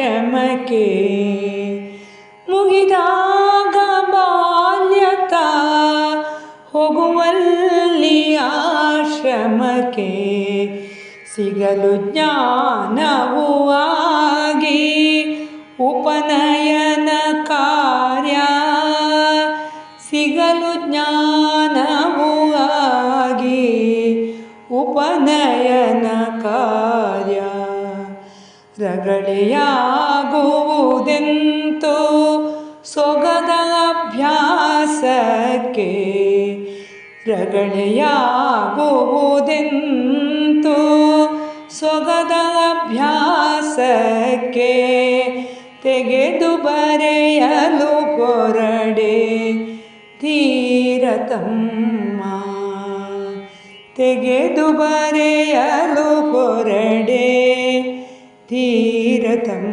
ಕ್ಷಣಕ್ಕೆ ಮುಗಿದಾಗ ಬಾಲ್ಯತ ಹೋಗುವಲ್ಲಿ ಆಶ್ರಮಕ್ಕೆ ಸಿಗಲು ಜ್ಞಾನವೂ ಆಗಿ ಉಪನಯನ ಕಾರ್ಯ. ಸಿಗಲು ಜ್ಞಾನವೂ ಉಪನಯನ ಕಾರ್ಯ. ರಗಳೆಯಾಗುವುದೆಂತೋ ಸೊಗದ ಅಭ್ಯಾಸಕ್ಕೆ ರಗಳೆಯಾಗುವುದೆಂತೋ ಸೊಗದ ಅಭ್ಯಾಸಕ್ಕೆ ತೆಗೆದು ಬರೆಯಲು ಹೊರಡೆ ತೀರತಮ್ಮ. ತೆಗೆದು ಬರೆಯಲು തീരതം